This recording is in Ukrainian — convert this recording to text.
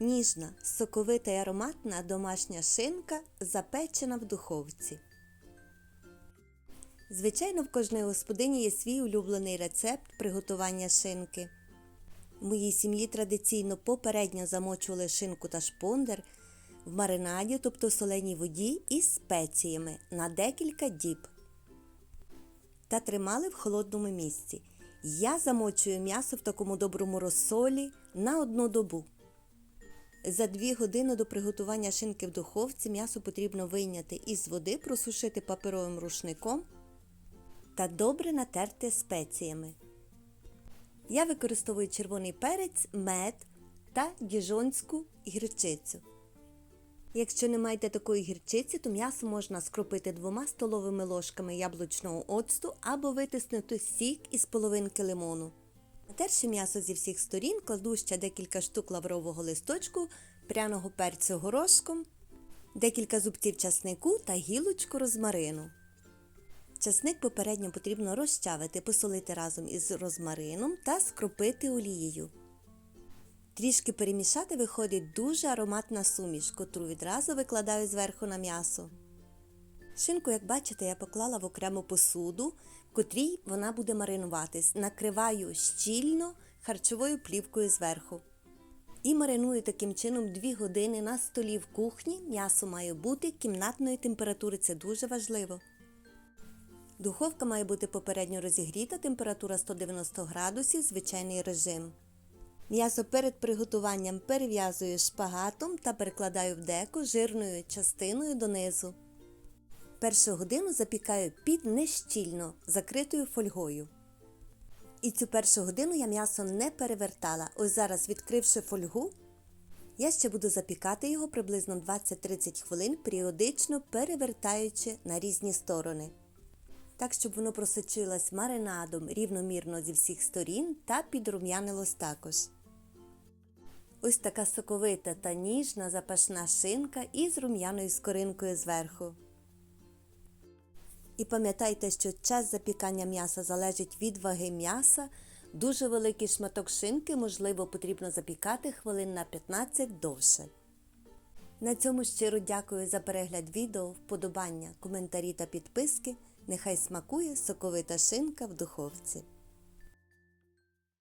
Ніжна, соковита й ароматна домашня шинка, запечена в духовці. Звичайно, в кожної господині є свій улюблений рецепт приготування шинки. В моїй сім'ї традиційно попередньо замочували шинку та шпондер в маринаді, тобто в соленій воді, із спеціями на декілька діб та тримали в холодному місці. Я замочую м'ясо в такому доброму розсолі на одну добу. За 2 години до приготування шинки в духовці м'ясо потрібно вийняти із води, просушити паперовим рушником та добре натерти спеціями. Я використовую червоний перець, мед та діжонську гірчицю. Якщо не маєте такої гірчиці, то м'ясо можна скропити двома столовими ложками яблучного оцту або витиснути сік із половинки лимону. Натерши м'ясо зі всіх сторін, кладу ще декілька штук лаврового листочку, пряного перцю горошком, декілька зубців часнику та гілочку розмарину. Часник попередньо потрібно розчавити, посолити разом із розмарином та скропити олією. Трішки перемішати виходить дуже ароматна суміш, котру відразу викладаю зверху на м'ясо. Шинку, як бачите, я поклала в окрему посуду, в котрій вона буде маринуватись. Накриваю щільно харчовою плівкою зверху. І мариную таким чином 2 години на столі в кухні. М'ясо має бути кімнатної температури, це дуже важливо. Духовка має бути попередньо розігріта, температура 190 градусів, звичайний режим. М'ясо перед приготуванням перев'язую шпагатом та перекладаю в деко жирною частиною донизу. Першу годину запікаю під нещільно закритою фольгою. І цю першу годину я м'ясо не перевертала. Ось зараз, відкривши фольгу, я ще буду запікати його приблизно 20-30 хвилин, періодично перевертаючи на різні сторони. Так, щоб воно просочилось маринадом рівномірно зі всіх сторін та підрум'янилось також. Ось така соковита та ніжна запашна шинка із рум'яною скоринкою зверху. І пам'ятайте, що час запікання м'яса залежить від ваги м'яса. Дуже великий шматок шинки, можливо, потрібно запікати хвилин на 15 довше. На цьому щиро дякую за перегляд відео, вподобання, коментарі та підписки. Нехай смакує соковита шинка в духовці.